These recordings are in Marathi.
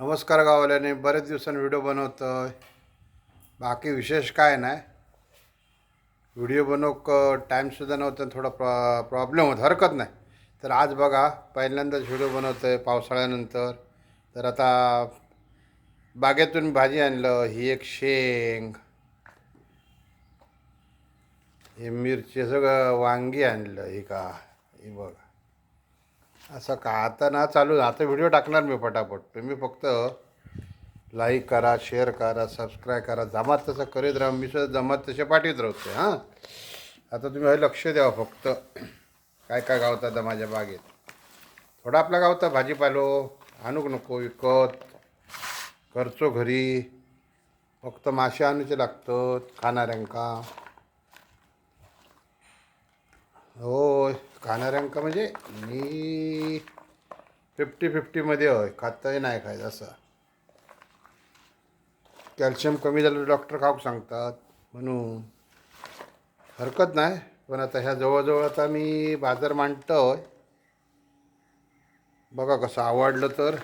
नमस्कार गावल्याने बरेच दिवसांनी व्हिडिओ बनवतो आहे बाकी विशेष काय नाही. व्हिडिओ बनवक टाईमसुद्धा नव्हतं थोडा प्रॉ प्रॉब्लेम होत हरकत नाही. तर आज बघा पहिल्यांदाच व्हिडिओ बनवतो आहे पावसाळ्यानंतर. तर आता बागेतून भाजी आणलं ही एक शेंग. हे मिरची सगळं वांगी आणलं हे का हे बघा. असं का? आता ना चालू आता व्हिडिओ टाकणार मी पटापट तुम्ही फक्त लाईक करा शेअर करा सबस्क्राईब करा. जमात तसं करीत राहा. मी सुद्धा जमात तसे पाठीत राहते हां? आता तुम्ही हे लक्ष द्यावं फक्त. काय काय गावतात माझ्या बागेत? थोडा आपला गावता भाजीपालो आणूक नको विकत करचो घरी. फक्त मासे आणूचे लागतात खाणाऱ्यांका होय खाणाऱ्यांका म्हणजे मी फिफ्टी फिफ्टीमध्ये होय खाताही नाही खायचं असं. कॅल्शियम कमी झालं तर डॉक्टर खाऊक सांगतात म्हणून. हरकत नाही पण आता ह्या जवळजवळ आता मी बाजार मांडतो आहे बघा कसं आवडलं तर.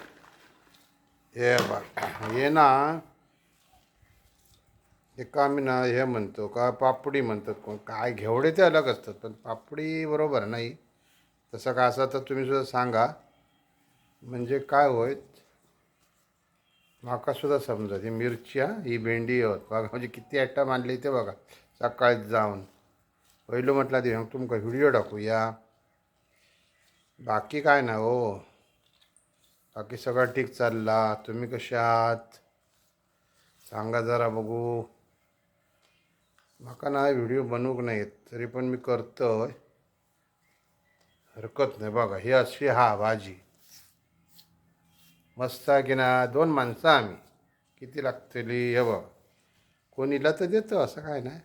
हे बघा हे ना एका आम्ही ना हे म्हणतो का पापडी म्हणतात कोण? काय घेवडे ते अलग असतात पण पापडी बरोबर नाही. तसं काय असं तर तुम्ही सुद्धा सांगा. म्हणजे काय होईल? माकासुद्धा समजत ही मिरच्या ही भेंडी होत. बघा म्हणजे किती आयटम आणले ते बघा. सकाळी जाऊन. पहिलं म्हटलं ते तुमका व्हिडिओ टाकूया बाकी काय ना हो. बाकी सगळं ठीक चालला. तुम्ही कसे आहात? सांगा जरा बघू. म्हाका ना व्हिडिओ बनवूक नाहीत तरी पण मी करतोय. हरकत नाही बघा ही अशी हा भाजी मस्त आहे की ना दोन माणसं आम्ही. किती लागतली हे बघ. कोणीला तर देतो असं काय नाही.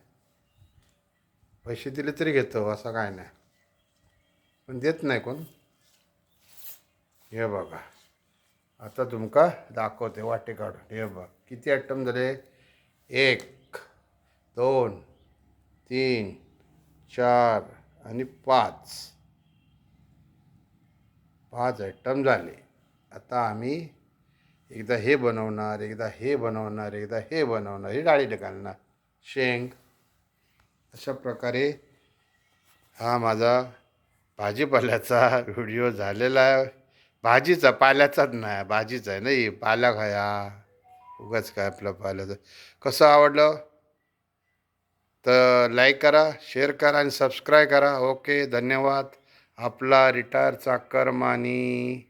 पैसे दिले तरी घेतो असं काय नाही. पण देत नाही कोण. हे बघा. आता तुमका दाखवते वाटे काढून. हे बघ किती आयटम झाले? एक दोन तीन चार आणि पाच. पाच आयटम झाले. आता आम्ही एकदा हे बनवणार एकदा हे बनवणार एकदा हे बनवणार हे डाळीला घालणार. शेंग. अशा प्रकारे हा माझा भाजीपाल्याचा व्हिडिओ झालेला आहे. भाजीचा पाल्याचाच नाही भाजीचा आहे नाही पाला खाया. उगाच काय आपलं पाल्याचं. कसं आवडलं? तर लाईक करा शेअर करा आणि सबस्क्राईब करा. ओके धन्यवाद. आपला रिटायर चाकरमानी.